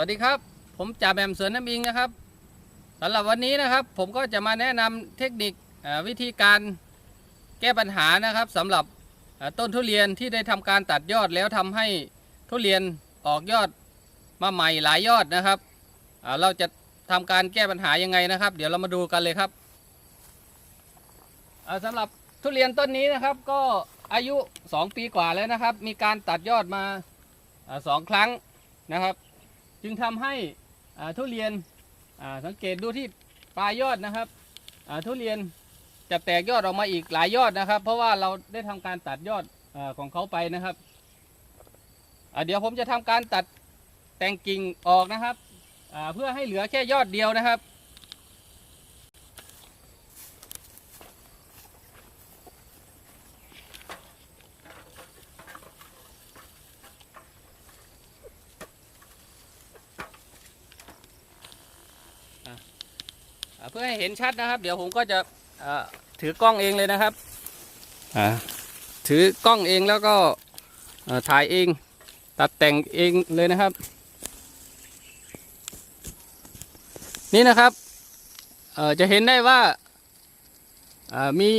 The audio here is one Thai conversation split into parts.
วัสดีครับ ผมจ่าแหม่มสวนน้ำอิงนะครับสำหรับวันนี้นะครับ ผมก็จะมาแนะนำเทคนิควิธีการแก้ปัญหานะครับสำหรับต้นทุเรียนที่ได้ทำการตัดยอดแล้วทำให้ทุเรียนออกยอดมาใหม่หลายยอดนะครับเราจะทำการแก้ปัญหายังไงนะครับ เดี๋ยวเรามาดูกันเลยครับสำหรับทุเรียนต้นนี้นะครับก็อายุ 2 ปีกว่าแล้วนะครับ มีการตัดยอดมาสองครั้งนะครับ จึงทำให้ทุเรียนสังเกตดูที่ปลายยอดนะครับทุเรียนจะแตกยอดออกมาอีกหลายยอดนะครับ เพราะว่าเราได้ทำการตัดยอดอของเขาไปนะครับเดี๋ยวผมจะทำการตัดแต่งกิ่งออกนะครับเพื่อให้เหลือแค่ยอดเดียวนะครับ เพื่อให้เห็นชัดนะครับ เดี๋ยวผมก็จะถือกล้องเองเลยนะครับถือกล้องเองแล้วก็ถ่ายเอง ตัดแต่งเองเลยนะครับ นี่นะครับจะเห็นได้ว่ามี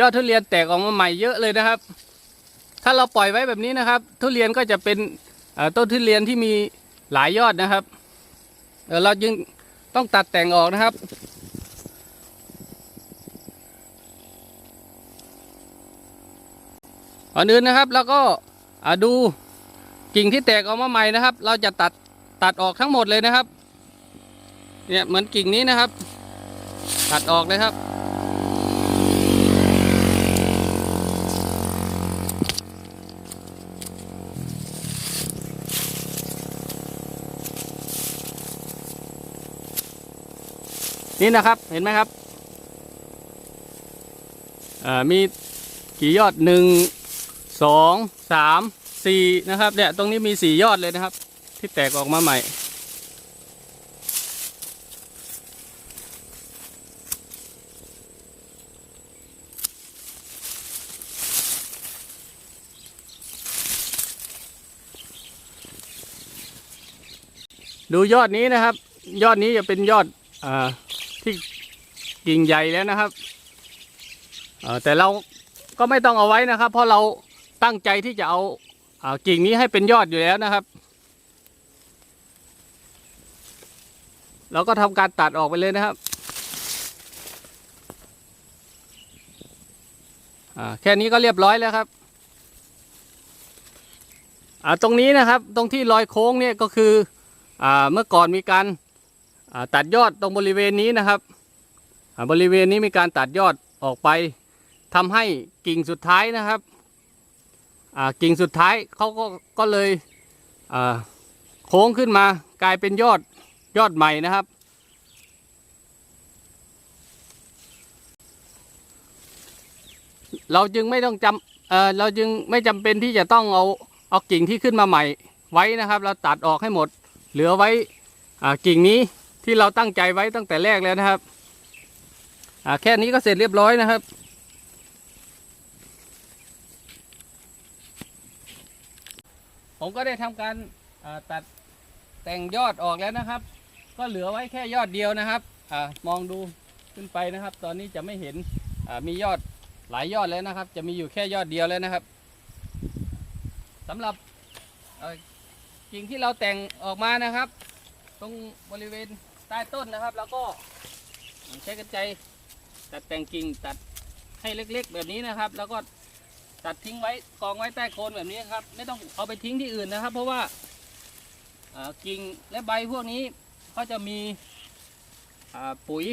ยอดทุเรียนแตกออกมาใหม่เยอะเลยนะครับ ถ้าเราปล่อยไว้แบบนี้นะครับ ทุเรียนก็จะเป็นต้นทุเรียนที่มีหลายยอดนะครับ เอ่อเราจึงต้องตัดแต่งออกนะครับ ก่อนอื่นนะครับแล้วก็ดูกิ่งที่แตกออกมาใหม่นะครับ เราจะตัดตัดออกทั้งหมดเลยนะครับ เนี่ยเหมือนกิ่งนี้นะครับ ตัดออกเลยครับ นี่นะครับเห็นไหมครับมีกี่ยอดหนึ่งสองสามสี่นะครับเนี่ยตรงนี้มีสี่ยอดเลยนะครับ ที่แตกออกมาใหม่ดูยอดนี้นะครับ ยอดนี้จะเป็นยอดอา ที่กิ่งใหญ่แล้วนะครับแต่เราก็ไม่ต้องเอาไว้นะครับ เพราะเราตั้งใจที่จะเอากิ่งนี้ให้เป็นยอดอยู่แล้วนะครับ เราก็ทำการตัดออกไปเลยนะครับแค่นี้ก็เรียบร้อยแล้วครับตรงนี้นะครับตรงที่รอยโค้งเนี่ยก็คืออเมื่อก่อนมีการ ตัดยอดตรงบริเวณนี้นะครับ บริเวณนี้มีการตัดยอดออกไปทำให้กิ่งสุดท้ายนะครับกิ่งสุดท้ายเขาก็ก็เลยโค้งขึ้นมากลายเป็นยอดยอดใหม่นะครับ เราจึงไม่ต้องจำเเราจึงไม่จำเป็นที่จะต้องเอาเอากิ่งที่ขึ้นมาใหม่ไว้นะครับ เราตัดออกให้หมด เหลือไว้กิ่งนี้ ที่เราตั้งใจไว้ตั้งแต่แรกแล้วนะครับ อ่าแค่นี้ก็เสร็จเรียบร้อยนะครับ ผมก็ได้ทำการตัดแต่งยอดออกแล้วนะครับ ก็เหลือไว้แค่ยอดเดียวนะครับอมองดูขึ้นไปนะครับ ตอนนี้จะไม่เห็นมียอดหลายยอดแล้วนะครับ จะมีอยู่แค่ยอดเดียวแล้วนะครับสำหรับกิ่งที่เราแต่งออกมานะครับ ตรงบริเวณ ใต้ต้นนะครับ แล้วก็ใช้กระไจตัดแต่งกิ่งตัดให้เล็ก ๆ แบบนี้นะครับ แล้วก็ตัดทิ้งไว้กองไว้ใต้โคนแบบนี้ครับ ไม่ต้องเอาไปทิ้งที่อื่นนะครับ เพราะว่ากิ่งและใบพวกนี้เขาจะมีปุ๋ย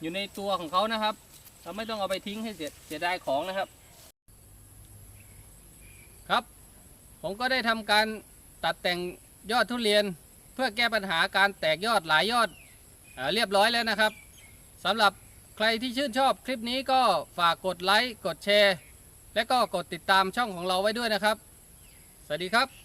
อยู่ในตัวของเขานะครับ เราไม่ต้องเอาไปทิ้งให้เสียเสียดายของนะครับ ครับ ผมก็ได้ทำการตัดแต่งยอดทุเรียน เพื่อแก้ปัญหาการแตกยอดหลายยอด เรียบร้อยแล้วนะครับสำหรับใครที่ชื่นชอบคลิปนี้ก็ฝากกดไลค์กดแชร์ และก็กดติดตามช่องของเราไว้ด้วยนะครับ สวัสดีครับ